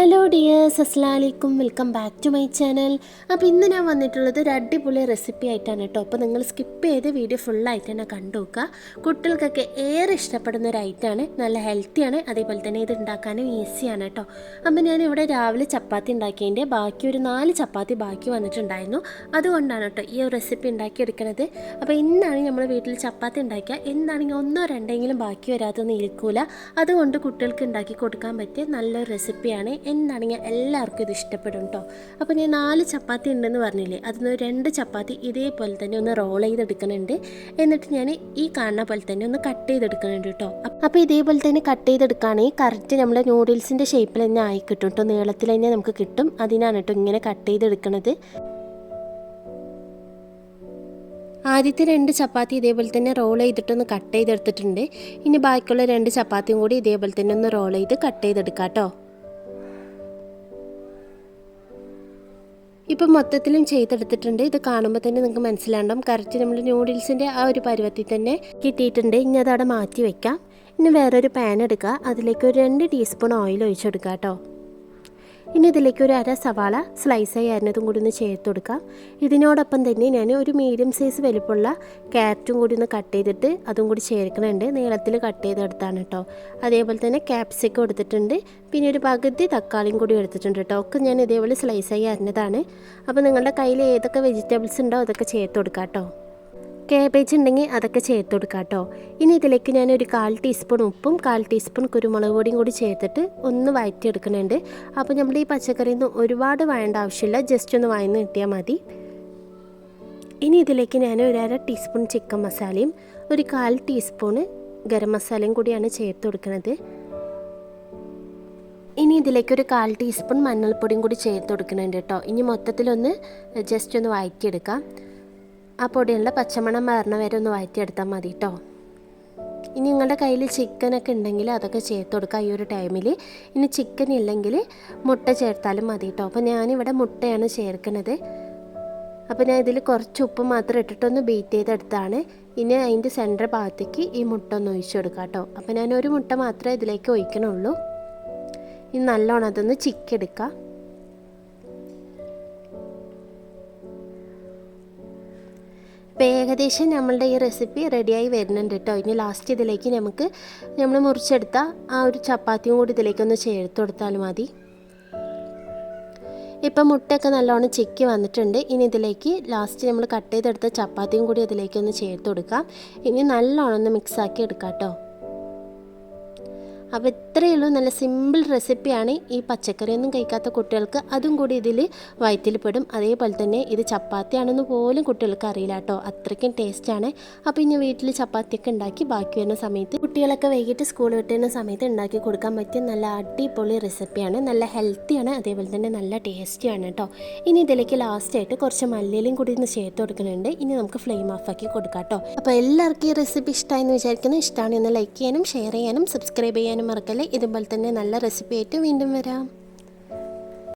Hello dears അസ്ലാമലൈക്കും welcome back to my channel. അപ്പോൾ ഇന്ന് ഞാൻ വന്നിട്ടുള്ളത് ഒരു അടിപൊളി റെസിപ്പി ആയിട്ടാണ് കേട്ടോ. അപ്പോൾ നിങ്ങൾ സ്കിപ്പ് ചെയ്ത് വീഡിയോ ഫുള്ളായിട്ട് തന്നെ കണ്ടു നോക്കുക. കുട്ടികൾക്കൊക്കെ ഏറെ ഇഷ്ടപ്പെടുന്ന ഒരു ഐറ്റമാണ് നല്ല ഹെൽത്തിയാണ് അതേപോലെ തന്നെ ഇത് ഉണ്ടാക്കാനും ഈസിയാണ് കേട്ടോ. അപ്പോൾ ഞാൻ ഇവിടെ രാവിലെ ചപ്പാത്തി ഉണ്ടാക്കിയതിന്റെ ബാക്കി ഒരു നാല് ചപ്പാത്തി ബാക്കി വന്നിട്ടുണ്ടായിരുന്നു. അതുകൊണ്ടാണ് കേട്ടോ ഈ റെസിപ്പി ഉണ്ടാക്കിയെടുക്കുന്നത് അപ്പോൾ ഇന്നാണ് നമ്മൾ വീട്ടിൽ ചപ്പാത്തി ഉണ്ടാക്കിയ. എന്താണെങ്കിൽ ഒന്നോ രണ്ടെങ്കിലും ബാക്കി വരാതൊന്നും ഇരിക്കൂല അതുകൊണ്ട് കുട്ടികൾക്ക് ഉണ്ടാക്കി കൊടുക്കാൻ പറ്റിയ നല്ലൊരു റെസിപ്പിയാണ് എന്താണെങ്കിൽ എല്ലാവർക്കും ഇത് ഇഷ്ടപ്പെടും കേട്ടോ അപ്പോൾ ഞാൻ നാല് ചപ്പാത്തി ഉണ്ടെന്ന് പറഞ്ഞില്ലേ? അതിന് രണ്ട് ചപ്പാത്തി ഇതേപോലെ തന്നെ ഒന്ന് റോൾ ചെയ്തെടുക്കുന്നുണ്ട് എന്നിട്ട് ഞാൻ ഈ കാണുന്ന പോലെ തന്നെ ഒന്ന് കട്ട് ചെയ്തെടുക്കുന്നുണ്ട് കേട്ടോ അപ്പോൾ ഇതേപോലെ തന്നെ കട്ട് ചെയ്തെടുക്കുകയാണെങ്കിൽ കറക്റ്റ് നമ്മുടെ നൂഡിൽസിന്റെ ഷേപ്പിൽ തന്നെ ആയി കിട്ടും കേട്ടോ നീളത്തിൽ തന്നെ നമുക്ക് കിട്ടും. അതിനാണ് കേട്ടോ ഇങ്ങനെ കട്ട് ചെയ്തെടുക്കുന്നത് ആദ്യത്തെ രണ്ട് ചപ്പാത്തി ഇതേപോലെ തന്നെ റോൾ ചെയ്തിട്ടൊന്ന് കട്ട് ചെയ്തെടുത്തിട്ടുണ്ട്. ഇനി ബാക്കിയുള്ള രണ്ട് ചപ്പാത്തിയും കൂടി ഇതേപോലെ തന്നെ ഒന്ന് റോൾ ചെയ്ത് കട്ട് ചെയ്തെടുക്കാം കേട്ടോ ഇപ്പം മൊത്തത്തിലും ചെയ്തെടുത്തിട്ടുണ്ട്. ഇത് കാണുമ്പോൾ തന്നെ നിങ്ങൾക്ക് മനസ്സിലാണ്ടാവും കറക്റ്റ് നമ്മൾ നൂഡിൽസിന്റെ ആ ഒരു പരുവത്തിൽ തന്നെ കിട്ടിയിട്ടുണ്ട്. ഇനി അതവിടെ മാറ്റി വെക്കാം. ഇനി വേറൊരു പാൻ എടുക്കുക. അതിലേക്ക് ഒരു രണ്ട് ടീസ്പൂൺ ഓയിൽ ഒഴിച്ചെടുക്കുക കേട്ടോ. ഇനി ഇതിലേക്ക് ഒരു അര സവാള സ്ലൈസായി അരിഞ്ഞതും കൂടി ഒന്ന് ചേർത്ത് കൊടുക്കാം. ഇതിനോടൊപ്പം തന്നെ ഞാൻ ഒരു മീഡിയം സൈസ് വലുപ്പമുള്ള ക്യാരറ്റും കൂടി ഒന്ന് കട്ട് ചെയ്തിട്ട് അതും കൂടി ചേർക്കുന്നുണ്ട് നീളത്തിൽ കട്ട് ചെയ്തെടുത്താണ് കേട്ടോ അതേപോലെ തന്നെ ക്യാപ്സിക്കം എടുത്തിട്ടുണ്ട്. പിന്നെ ഒരു പകുതി തക്കാളിയും കൂടി എടുത്തിട്ടുണ്ട് കേട്ടോ ഒക്കെ ഞാൻ ഇതേപോലെ സ്ലൈസായി അരിഞ്ഞതാണ്. അപ്പോൾ നിങ്ങളുടെ കയ്യിൽ ഏതൊക്കെ വെജിറ്റബിൾസ് ഉണ്ടോ അതൊക്കെ ചേർത്ത് കൊടുക്കാം കേട്ടോ കേബേജ് ഉണ്ടെങ്കിൽ അതൊക്കെ ചേർത്ത് കൊടുക്കാം കേട്ടോ. ഇനി ഇതിലേക്ക് ഞാൻ ഒരു കാൽ ടീസ്പൂൺ ഉപ്പും കാൽ ടീസ്പൂൺ കുരുമുളക് പൊടിയും കൂടി ചേർത്തിട്ട് ഒന്ന് വഴറ്റിയെടുക്കുന്നുണ്ട് അപ്പോൾ നമ്മൾ ഈ പച്ചക്കറിയിൽ നിന്ന് ഒരുപാട് വഴേണ്ട ആവശ്യമില്ല. ജസ്റ്റ് ഒന്ന് വഴന്ന് കിട്ടിയാൽ മതി. ഇനി ഇതിലേക്ക് ഞാൻ ഒരു അര ടീസ്പൂൺ ചിക്കൻ മസാലയും ഒരു കാൽ ടീസ്പൂണ് ഗരം മസാലയും കൂടിയാണ് ചേർത്ത് കൊടുക്കുന്നത്. ഇനി ഇതിലേക്ക് ഒരു കാൽ ടീസ്പൂൺ മഞ്ഞൾപ്പൊടിയും കൂടി ചേർത്ത് കൊടുക്കുന്നുണ്ട് കേട്ടോ. ഇനി മൊത്തത്തിലൊന്ന് ജസ്റ്റ് ഒന്ന് വഴറ്റിയെടുക്കാം ആ പൊടിയുള്ള പച്ചമണം മാറണ വരെ ഒന്ന് വഴറ്റിയെടുത്താൽ മതി കേട്ടോ ഇനി നിങ്ങളുടെ കയ്യിൽ ചിക്കനൊക്കെ ഉണ്ടെങ്കിൽ അതൊക്കെ ചേർത്ത് കൊടുക്കുക. ഈ ഒരു ടൈമിൽ ഇനി ചിക്കൻ ഇല്ലെങ്കിൽ മുട്ട ചേർത്താലും മതി കേട്ടോ അപ്പോൾ ഞാനിവിടെ മുട്ടയാണ് ചേർക്കുന്നത്. അപ്പോൾ ഞാൻ ഇതിൽ കുറച്ച് ഉപ്പ് മാത്രം ഇട്ടിട്ടൊന്ന് ബീറ്റ് ചെയ്തെടുത്താണ്. ഇനി അതിന്റെ സെന്റർ ഭാഗത്തേക്ക് ഈ മുട്ട ഒന്ന് ഒഴിച്ചു കൊടുക്കാം കേട്ടോ അപ്പോൾ ഞാൻ ഒരു മുട്ട മാത്രമേ ഇതിലേക്ക് ഒഴിക്കണുള്ളൂ. ഇനി നല്ലോണം അതൊന്ന് ചിക്കെടുക്കാം അപ്പോൾ ഏകദേശം നമ്മളുടെ ഈ റെസിപ്പി റെഡിയായി വരുന്നുണ്ട് കേട്ടോ. ഇനി ലാസ്റ്റ് ഇതിലേക്ക് നമുക്ക് നമ്മൾ മുറിച്ചെടുത്ത ആ ഒരു ചപ്പാത്തിയും കൂടി ഇതിലേക്കൊന്ന് ചേർത്ത് കൊടുത്താൽ മതി. ഇപ്പം മുട്ടയൊക്കെ നല്ലോണം ചിക്കി വന്നിട്ടുണ്ട്. ഇനി ഇതിലേക്ക് ലാസ്റ്റ് നമ്മൾ കട്ട് ചെയ്തെടുത്ത ചപ്പാത്തിയും കൂടി ഇതിലേക്കൊന്ന് ചേർത്ത് കൊടുക്കാം. ഇനി നല്ലോണം ഒന്ന് മിക്സാക്കി എടുക്കാം കേട്ടോ. അപ്പോൾ ഇത്രയേ ഉള്ളൂ. നല്ല സിമ്പിൾ റെസിപ്പിയാണ് ഈ പച്ചക്കറിയൊന്നും കഴിക്കാത്ത കുട്ടികൾക്ക്. അതും കൂടി ഇതിൽ വയറ്റിൽ പെടും. അതേപോലെ തന്നെ ഇത് ചപ്പാത്തിയാണെന്ന് പോലും കുട്ടികൾക്ക് അറിയില്ല കേട്ടോ. അത്രയ്ക്കും ടേസ്റ്റാണ് അപ്പോൾ ഇനി വീട്ടിൽ ചപ്പാത്തിയൊക്കെ ഉണ്ടാക്കി ബാക്കി വരുന്ന സമയത്ത് കുട്ടികളൊക്കെ വൈകിട്ട് സ്കൂൾ വിട്ടുന്ന സമയത്ത് ഉണ്ടാക്കി കൊടുക്കാൻ പറ്റിയ നല്ല അടിപൊളി റെസിപ്പിയാണ് നല്ല ഹെൽത്തിയാണ് അതേപോലെ തന്നെ നല്ല ടേസ്റ്റിയാണ് കേട്ടോ ഇനി ഇതിലേക്ക് ലാസ്റ്റായിട്ട് കുറച്ച് മല്ലിയിലും കൂടി ഒന്ന് ചേർത്ത് കൊടുക്കുന്നുണ്ട്. ഇനി നമുക്ക് ഫ്ലെയിം ഓഫ് ആക്കി കൊടുക്കാം കേട്ടോ അപ്പോൾ എല്ലാവർക്കും ഈ റെസിപ്പി ഇഷ്ടമായെന്ന് വിചാരിക്കുന്നു. ഇഷ്ടമാണ് ഒന്ന് ലൈക്ക് ചെയ്യാനും ഷെയർ ചെയ്യാനും സബ്സ്ക്രൈബ് ചെയ്യാനും മറക്കല്ലേ. ഇതുപോലെ തന്നെ നല്ല റെസിപ്പി ആയിട്ട് വീണ്ടും വരാം.